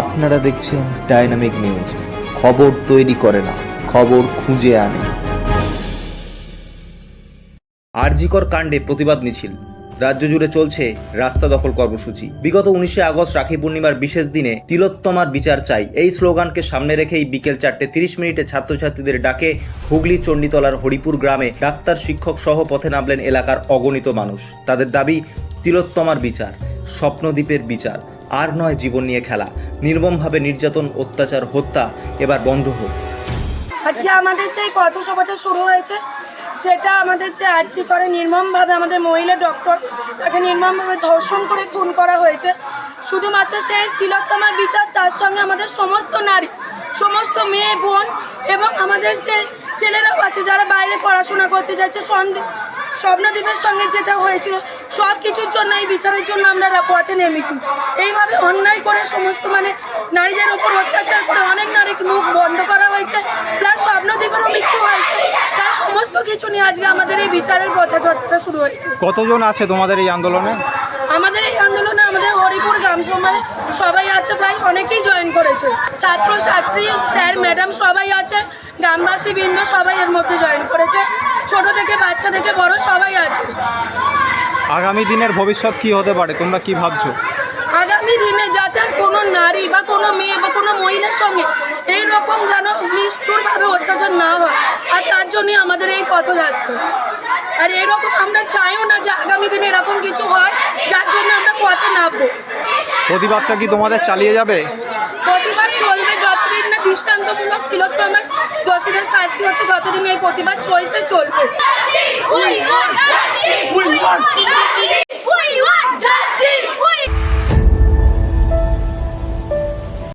আপনারা দেখছেন dynamic news. খবর তৈরি করে না, খবর খুঁজে আনে। আরজিকর কাণ্ডে প্রতিবাদ মিছিল। রাজ্য জুড়ে চলছে রাস্তা দখল কর্মসূচি। বিগত উনিশে আগস্ট রাখি পূর্ণিমার বিশেষ দিনে তিলোত্তমার বিচার চাই। এই স্লোগানকে সামনে রেখেই বিকেল চারটে তিরিশ মিনিটে ছাত্রছাত্রীদের ডাকে হুগলি চণ্ডীতলার হরিপুর গ্রামে ডাক্তার, শিক্ষক সহ পথে নামলেন এলাকার অগণিত মানুষ। তাদের দাবি, তিলোত্তমার বিচার, স্বপ্নদ্বীপের বিচার, আর নয় জীবন নিয়ে খেলা। নির্মমভাবে নির্যাতন, অত্যাচার, হত্যা এবার বন্ধ হোক। আজকে আমাদের যে পথসভাটা শুরু হয়েছে, সেটা আমাদের যে আর্জি করে নির্মমভাবে আমাদের মহিলা ডক্টর, তাকে নির্মমভাবে ধর্ষণ করে খুন করা হয়েছে। শুধুমাত্র সেই তিলোত্তমার বিচার, তার সঙ্গে আমাদের সমস্ত নারী, সমস্ত মেয়ে, বোন এবং আমাদের যে ছেলেরাও আছে যারা বাইরে পড়াশোনা করতে যাচ্ছে সন্দেহ স্বপ্নদ্বীপের সঙ্গে যেটা হয়েছিল সব কিছুর জন্য এই বিচারের জন্য আমরা পথে নেমেছি। এইভাবে অন্যায় করে সমস্ত মানে নারীদের উপর অত্যাচার করে অনেক নারী মুখ বন্ধ করা হয়েছে প্লাস স্বপ্নদ্বীপেরও মৃত্যু হয়েছে। তার সমস্ত কিছু নিয়ে আজকে আমাদের এই বিচারের পথযাত্রা শুরু হয়েছে। কতজন আছে তোমাদের এই আন্দোলনে? আমাদের এই আন্দোলনে আমাদের হরিপুর গ্রাম সমাজে সবাই আছে প্রায় অনেকেই জয়েন করেছে। ছাত্র ছাত্রী স্যার ম্যাডাম সবাই আছে। গ্রামবাসী বৃন্দ সবাই এর মধ্যে জয়েন করেছে। ছোট থেকে বাচ্চা থেকে বড় সবাই আছে। আগামী দিনের ভবিষ্যৎ কি হতে পারে? তোমরা কি ভাবছ? আগামী দিনে যাতে কোনো নারী বা কোনো মেয়ে বা কোনো মহিলার সঙ্গে এই রকম যেন নিষ্ঠুরভাবে অত্যাচার না হয় আর তার জন্যই আমাদের এই পথযাত্রা। আর এরকম আমরা চাইও না যে আগামী দিনে এরকম কিছু হয় যার জন্য আমরা পথে নামবো। প্রতিবাদটা কি তোমাদের চালিয়ে যাবে? প্রতিবাদ চলবে যতদিন না দৃষ্টান্তমূলক আমার দোষীদের শাস্তি হচ্ছে ততদিন এই প্রতিবাদ চলছে চলবে।